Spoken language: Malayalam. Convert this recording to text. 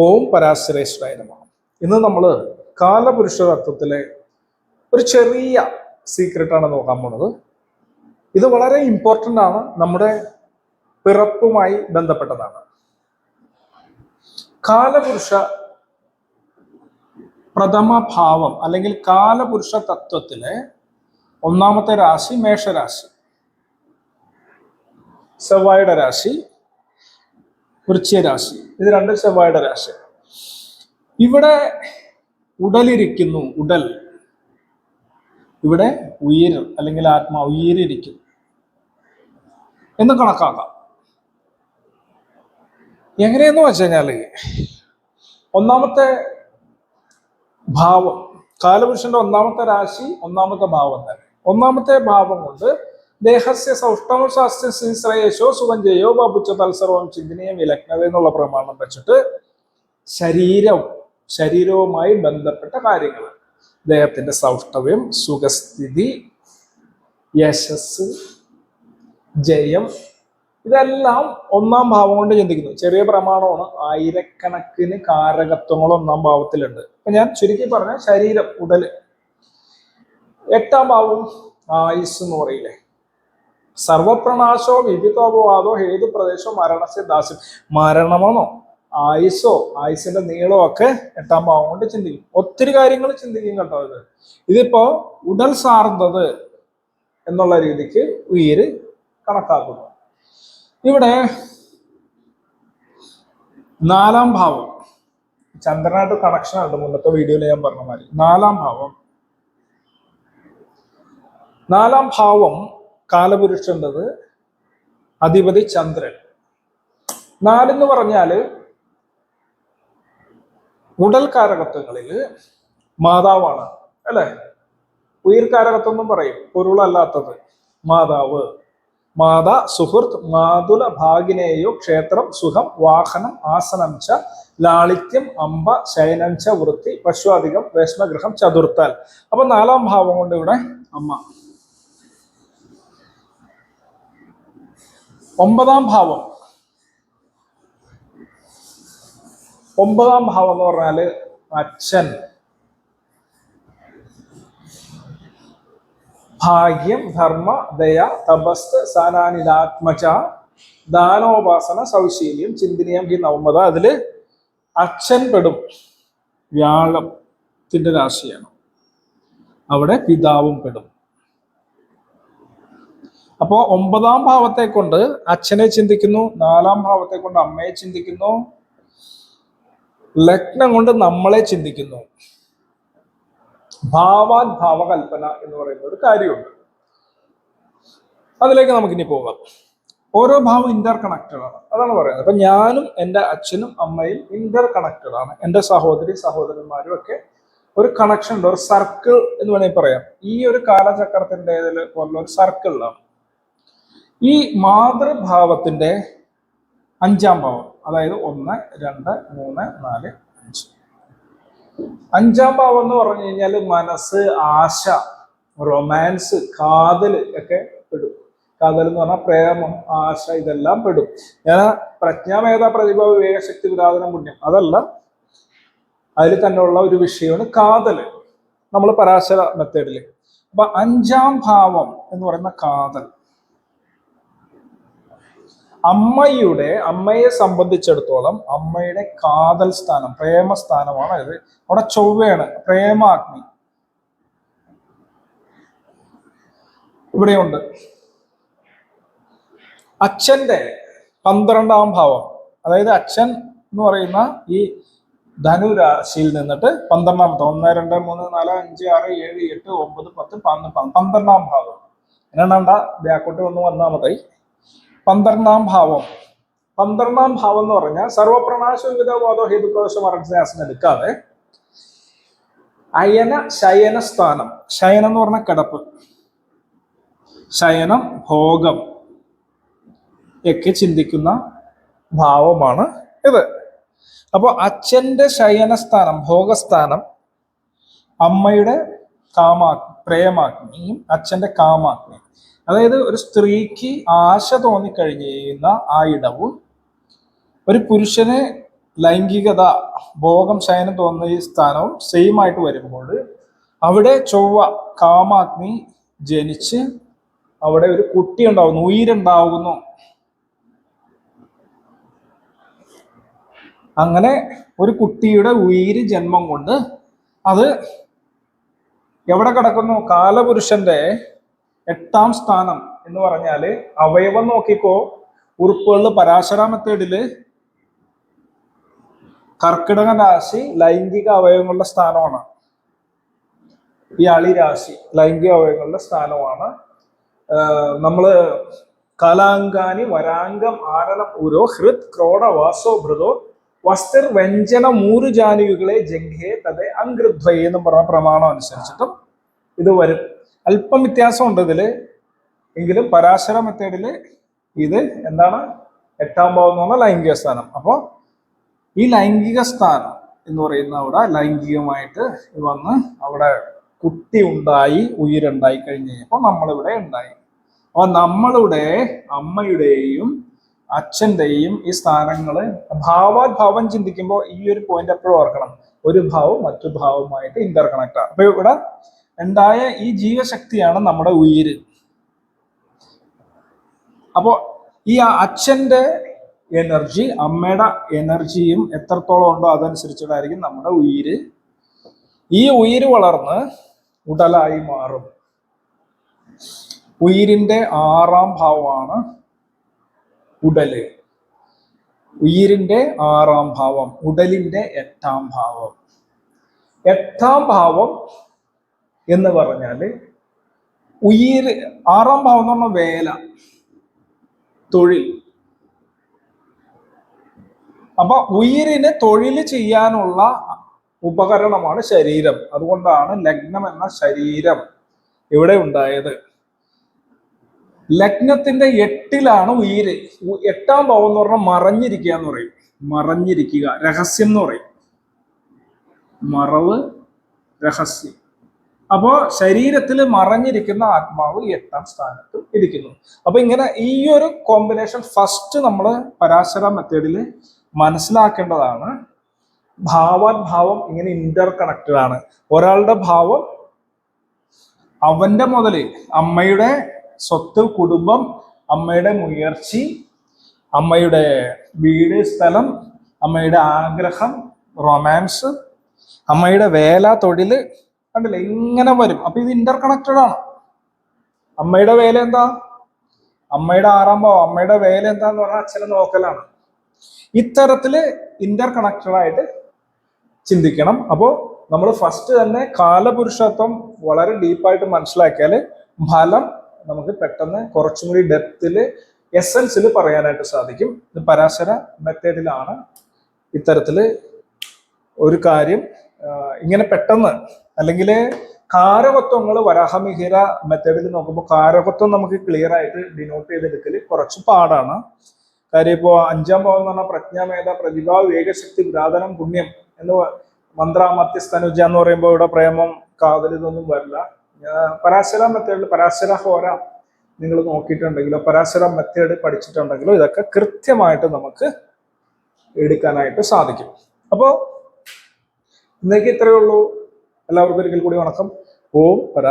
ഓം പരാശ്രേഷ്ഠായ നമ. ഇന്ന് നമ്മൾ കാലപുരുഷ തത്വത്തിലെ ഒരു ചെറിയ സീക്രട്ടാണ് നോക്കാൻ പോണത്. ഇത് വളരെ ഇമ്പോർട്ടന്റ് ആണ്. നമ്മുടെ പിറപ്പുമായി ബന്ധപ്പെട്ടതാണ്. കാലപുരുഷ പ്രഥമ ഭാവം അല്ലെങ്കിൽ കാലപുരുഷ തത്വത്തിലെ ഒന്നാമത്തെ രാശി മേഷരാശി. സെവ്വായുടെ രാശി വൃശ്ചിക രാശി. ഇത് രണ്ട് ചെവ്വായുടെ രാശി. ഇവിടെ ഉടലിരിക്കുന്നു ഉടൽ. ഇവിടെ ഉയിര് അല്ലെങ്കിൽ ആത്മാ ഉയരിയിരിക്കുന്നു. എന്ന് കണക്കാക്കാം. എങ്ങനെയെന്ന് വെച്ച് കഴിഞ്ഞാൽ ഒന്നാമത്തെ ഭാവം കാലപുരുഷന്റെ ഒന്നാമത്തെ രാശി ഒന്നാമത്തെ ഭാവം തന്നെ. ഒന്നാമത്തെ ഭാവം കൊണ്ട് ദേഹസ്യ സൗഷ്ടമ ശാസ്ത്ര സുഗഞ്ചയോ ബാബുച്ച തത്സർവം ചിന്തനീയം വിലഗ്നത എന്നുള്ള പ്രമാണം വെച്ചിട്ട് ശരീരം ശരീരവുമായി ബന്ധപ്പെട്ട കാര്യങ്ങൾ ദേഹത്തിന്റെ സൗഷ്ടവ്യം സുഖസ്ഥിതി യശസ് ജയം ഇതെല്ലാം ഒന്നാം ഭാവം കൊണ്ട് ചിന്തിക്കുന്നു. ചെറിയ പ്രമാണമാണ്. ആയിരക്കണക്കിന് കാരകത്വങ്ങൾ ഒന്നാം ഭാവത്തിലുണ്ട്. അപ്പൊ ഞാൻ ചുരുക്കി പറഞ്ഞ ശരീരം ഉടൽ. എട്ടാം ഭാവം ആയുസ് എന്ന് പറയില്ലേ? സർവപ്രണാശോ വിവിധോപവാദോ ഹേതു പ്രദേശോ മരണസ്യ ദാസ്യം. മരണമെന്നോ ആയുസോ? ആയുസിന്റെ നീളമോ ഒക്കെ എട്ടാം ഭാവം കൊണ്ട് ചിന്തിക്കും. ഒത്തിരി കാര്യങ്ങൾ ചിന്തിക്കും കേട്ടോ ഇത്. ഇതിപ്പോ ഉടൽ സാർന്നത് എന്നുള്ള രീതിക്ക് ഉയിര് കണക്കാക്കുന്നു. ഇവിടെ നാലാം ഭാവം. ചന്ദ്രനായിട്ട് കണക്ഷൻ ഉണ്ട് മുന്നത്തെ വീഡിയോയിൽ ഞാൻ പറഞ്ഞ മാതിരി. നാലാം ഭാവം. നാലാം ഭാവം കാലപുരുഷന്റെത് അധിപതി ചന്ദ്രൻ. നാലെന്ന് പറഞ്ഞാൽ ഉടൽ കാരകത്വങ്ങളിൽ മാതാവാണ് അല്ലെ? ഉയർക്കാരകത്വം എന്നും പറയും പൊരുളല്ലാത്തത്. മാതാവ്. മാതാ സുഹൃത്ത് മാതുല ഭാഗിനേയോ ക്ഷേത്രം സുഖം വാഹനം ആസനം ച ലാളിത്യം അമ്പ ശയനം ച വൃത്തി പശുവാധികം വേഷ്മഗൃഹം ചതുർത്താൽ അപ്പൊ നാലാം ഭാവം കൊണ്ട് ഇവിടെ അമ്മ. ഒമ്പതാം ഭാവം. ഒമ്പതാം ഭാവം എന്ന് പറഞ്ഞാൽ അച്ഛൻ. ഭാഗ്യം ധർമ്മ ദയ തപസ് സാനാനിലാത്മച ദാനോപാസന സൗശീല്യം ചിന്തനീയം ഈ നവമത. അതിൽ അച്ഛൻ പെടും. വ്യാഴത്തിന്റെ രാശിയാണ്. അവിടെ പിതാവും പെടും. അപ്പോ ഒമ്പതാം ഭാവത്തെ കൊണ്ട് അച്ഛനെ ചിന്തിക്കുന്നു നാലാം ഭാവത്തെ കൊണ്ട് അമ്മയെ ചിന്തിക്കുന്നു ലഗ്നം കൊണ്ട് നമ്മളെ ചിന്തിക്കുന്നു. ഭാവാൻ ഭാവകൽപ്പന എന്ന് പറയുന്ന ഒരു കാര്യമുണ്ട്. അതിലേക്ക് നമുക്കിനി പോകാം. ഓരോ ഭാവം ഇന്റർ കണക്റ്റഡ് ആണ്. അതാണ് പറയുന്നത്. അപ്പൊ ഞാനും എന്റെ അച്ഛനും അമ്മയും ഇന്റർ കണക്റ്റഡ് ആണ്. എന്റെ സഹോദരി സഹോദരന്മാരും ഒക്കെ ഒരു കണക്ഷൻ ഉണ്ട് ഒരു സർക്കിൾ എന്ന് വേണമെങ്കിൽ പറയാം. ഈ ഒരു കാലചക്രത്തിന്റെ ഇതിൽ പോലുള്ള ഒരു സർക്കിളിലാണ് ഈ മാതൃഭാവത്തിന്റെ അഞ്ചാം ഭാവം അതായത് ഒന്ന് രണ്ട് മൂന്ന് നാല് അഞ്ച്. അഞ്ചാം ഭാവം എന്ന് പറഞ്ഞു കഴിഞ്ഞാൽ മനസ്സ് ആശ റൊമാൻസ് കാതൽ ഒക്കെ പെടും. കാതൽ എന്ന് പറഞ്ഞാൽ പ്രേമം ആശ ഇതെല്ലാം പെടും. ഞാൻ പ്രജ്ഞാമേധ പ്രതിഭ വിവേകശക്തി പുരാതനം പുണ്യം അതല്ല. അതിൽ തന്നെ ഉള്ള ഒരു വിഷയമാണ് കാതൽ. നമ്മൾ പരാശര മെത്തേഡിൽ അപ്പൊ അഞ്ചാം ഭാവം എന്ന് പറയുന്ന കാതൽ. അമ്മയുടെ അമ്മയെ സംബന്ധിച്ചിടത്തോളം അമ്മയുടെ കാതൽ സ്ഥാനം പ്രേമസ്ഥാനമാണ് അത് അവിടെ ചൊവ്വയാണ് പ്രേമാഗ്നി. ഇവിടെയുണ്ട്. അച്ഛന്റെ പന്ത്രണ്ടാം ഭാവം. അതായത് അച്ഛൻ എന്ന് പറയുന്ന ഈ ധനുരാശിയിൽ നിന്നിട്ട് പന്ത്രണ്ടാമത്തെ ഒന്ന് രണ്ട് മൂന്ന് നാല് അഞ്ച് ആറ് ഏഴ് എട്ട് ഒമ്പത് പത്ത് പന്ത്രണ്ട് ഭാവം. എന്നാണ്ടാ ബാക്കോട്ട് വന്ന് ഒന്നാമതായി പന്ത്രണ്ടാം ഭാവം. പന്ത്രണ്ടാം ഭാവം എന്ന് പറഞ്ഞാൽ സർവപ്രണാശ വിവിധവാദോ ഹേതുപ്രദേശം അർഗ്യാസം എടുക്കാതെ അയന ശയന സ്ഥാനം. ശയനം എന്ന് പറഞ്ഞ കിടപ്പ്. ശയനം ഭോഗം ഒക്കെ ചിന്തിക്കുന്ന ഭാവമാണ് ഇത്. അപ്പോൾ അച്ഛന്റെ ശയനസ്ഥാനം ഭോഗസ്ഥാനം അമ്മയുടെ കാമാ പ്രേമാഗ്നിയും അച്ഛന്റെ കാമാഗ്നിയും. അതായത് ഒരു സ്ത്രീക്ക് ആശ തോന്നിക്കഴിഞ്ഞ് കഴിയുന്ന ആ ഇടവും ഒരു പുരുഷന് ലൈംഗികത ഭോഗം ശയനം തോന്നുന്ന ഈ സ്ഥാനവും സെയിം ആയിട്ട് വരുമ്പോൾ അവിടെ ചൊവ്വ കാമാഗ്നി ജനിച്ച് അവിടെ ഒരു കുട്ടി ഉണ്ടാവുന്നു ഉയിരുണ്ടാവുന്നു. അങ്ങനെ ഒരു കുട്ടിയുടെ ഉയിര് ജന്മം കൊണ്ട് അത് എവിടെ കിടക്കുന്നു? കാലപുരുഷന്റെ എട്ടാം സ്ഥാനം എന്ന് പറഞ്ഞാൽ അവയവം നോക്കിക്കോ. ഉറുപ്പുകളിൽ പരാശര മെത്തേഡിൽ കർക്കിടക രാശി ലൈംഗിക അവയവങ്ങളുടെ സ്ഥാനമാണ്. ഈ അളി രാശി ലൈംഗിക അവയവങ്ങളുടെ സ്ഥാനമാണ്. നമ്മൾ കലാങ്കാനി വരാംഗം ആനലം ഉരോ ഹൃത് ക്രോഡ വാസോ ഭൃതോ വസ്തിർ വ്യഞ്ജന മൂരു ജാനുകളെ ജംഘേ തതെ അങ്കൃദ്വയെന്നും പറഞ്ഞ പ്രമാണം അനുസരിച്ചിട്ടും ഇത് വരും. അല്പം വ്യത്യാസമുണ്ട് ഇതിൽ. എങ്കിലും പരാശര മെത്തേഡിൽ ഇത് എന്താണ്? എട്ടാം ഭാവം എന്ന് പറഞ്ഞാൽ ലൈംഗിക സ്ഥാനം. അപ്പോൾ ഈ ലൈംഗിക സ്ഥാനം എന്ന് പറയുന്ന അവിടെ ലൈംഗികമായിട്ട് വന്ന് അവിടെ കുട്ടി ഉണ്ടായി ഉയരുണ്ടായി കഴിഞ്ഞ് കഴിഞ്ഞപ്പോൾ നമ്മളിവിടെ ഉണ്ടായി. അപ്പൊ നമ്മളുടെ അമ്മയുടെയും അച്ഛന്റെയും ഈ സ്ഥാനങ്ങൾ ഭാവാഭാവം ചിന്തിക്കുമ്പോൾ ഈ ഒരു പോയിന്റ് എപ്പോഴും ഓർക്കണം. ഒരു ഭാവം മറ്റു ഭാവവുമായിട്ട് ഇന്റർ കണക്ട് ആണ് അപ്പൊ ഇവിടെ ഉണ്ടായ ഈ ജീവശക്തിയാണ് നമ്മുടെ ഉയിര്. അപ്പോ ഈ അച്ഛന്റെ എനർജി അമ്മയുടെ എനർജിയും എത്രത്തോളം ഉണ്ടോ അതനുസരിച്ചിട്ടായിരിക്കും നമ്മുടെ ഉയിര്. ഈ ഉയിര് വളർന്ന് ഉടലായി മാറും. ഉയിരിന്റെ ആറാം ഭാവമാണ് ഉടൽ. ഉയിരിന്റെ ആറാം ഭാവം ഉടലിന്റെ എട്ടാം ഭാവം. എട്ടാം ഭാവം എന്ന് പറഞ്ഞാൽ ഉയിര് ആറാം ഭാവം എന്ന് പറഞ്ഞ വേല തൊഴിൽ. അപ്പൊ ഉയിരിന് തൊഴിൽ ചെയ്യാനുള്ള ഉപകരണമാണ് ശരീരം. അതുകൊണ്ടാണ് ലഗ്നം എന്ന ശരീരം ഇവിടെ ഉണ്ടായത്. ലഗ്നത്തിന്റെ എട്ടിലാണ് ഉയിര്. എട്ടാം ഭാവം എന്ന് പറഞ്ഞാൽ മറഞ്ഞിരിക്കുക എന്ന് പറയും. മറഞ്ഞിരിക്കുക രഹസ്യം എന്ന് പറയും. മറവ് രഹസ്യം. അപ്പോ ശരീരത്തിൽ മറഞ്ഞിരിക്കുന്ന ആത്മാവ് എട്ടാം സ്ഥാനത്ത് ഇരിക്കുന്നു. അപ്പൊ ഇങ്ങനെ ഈ ഒരു കോമ്പിനേഷൻ ഫസ്റ്റ് നമ്മൾ പരാശര മെത്തേഡിൽ മനസ്സിലാക്കേണ്ടതാണ്. ഭാവാത്ഭാവം ഇങ്ങനെ ഇന്റർ കണക്റ്റഡ് ആണ്. ഒരാളുടെ ഭാവം അവന്റെ മുതൽ അമ്മയുടെ സ്വത്ത് കുടുംബം അമ്മയുടെ മുയർച്ചി അമ്മയുടെ വീട് സ്ഥലം അമ്മയുടെ ആഗ്രഹം റൊമാൻസ് അമ്മയുടെ വേല തൊഴിൽ കണ്ടില്ലേ? ഇങ്ങനെ വരും. അപ്പൊ ഇത് ഇന്റർ കണക്റ്റഡ് ആണ്. അമ്മയുടെ വേല എന്താ? അമ്മയുടെ ആറാം ഭാവം. അമ്മയുടെ വേല എന്താന്ന് പറഞ്ഞാൽ അച്ഛനെ നോക്കലാണ്. ഇത്തരത്തിൽ ഇന്റർ കണക്റ്റഡ് ആയിട്ട് ചിന്തിക്കണം. അപ്പോൾ നമ്മൾ ഫസ്റ്റ് തന്നെ കാലപുരുഷത്വം വളരെ ഡീപ്പായിട്ട് മനസ്സിലാക്കിയാൽ ഫലം നമുക്ക് പെട്ടെന്ന് കുറച്ചും കൂടി ഡെപ്തിൽ എസൻസിൽ പറയാനായിട്ട് സാധിക്കും. ഇത് പരാശര മെത്തേഡിലാണ് ഇത്തരത്തിൽ ഒരു കാര്യം ഇങ്ങനെ പെട്ടെന്ന് അല്ലെങ്കിൽ കാരകത്വങ്ങൾ വരാഹമിഹിര മെത്തേഡിൽ നോക്കുമ്പോൾ കാരകത്വം നമുക്ക് ക്ലിയർ ആയിട്ട് ഡിനോട്ട് ചെയ്തെടുക്കൽ കുറച്ച് പാടാണ്. കാര്യം ഇപ്പോൾ അഞ്ചാം ഭാവം എന്ന് പറഞ്ഞാൽ പ്രജ്ഞാമേധ പ്രതിഭാ വേഗശക്തി പുരാതനം പുണ്യം എന്ന് മന്ത്രാമത്യസ്തനുജ എന്ന് പറയുമ്പോൾ ഇവിടെ പ്രേമം കാതൽ ഇതൊന്നും വരില്ല. പരാശര മെത്തേഡിൽ പരാശര ഹോര നിങ്ങൾ നോക്കിയിട്ടുണ്ടെങ്കിലോ പരാശര മെത്തേഡ് പഠിച്ചിട്ടുണ്ടെങ്കിലോ ഇതൊക്കെ കൃത്യമായിട്ട് നമുക്ക് എടുക്കാനായിട്ട് സാധിക്കും. അപ്പോൾ ഇന്നേക്ക് ഇത്രയേ ഉള്ളൂ. എല്ലാവർക്കും ഒരിക്കൽ കൂടി വണക്കം. ഓം പരാ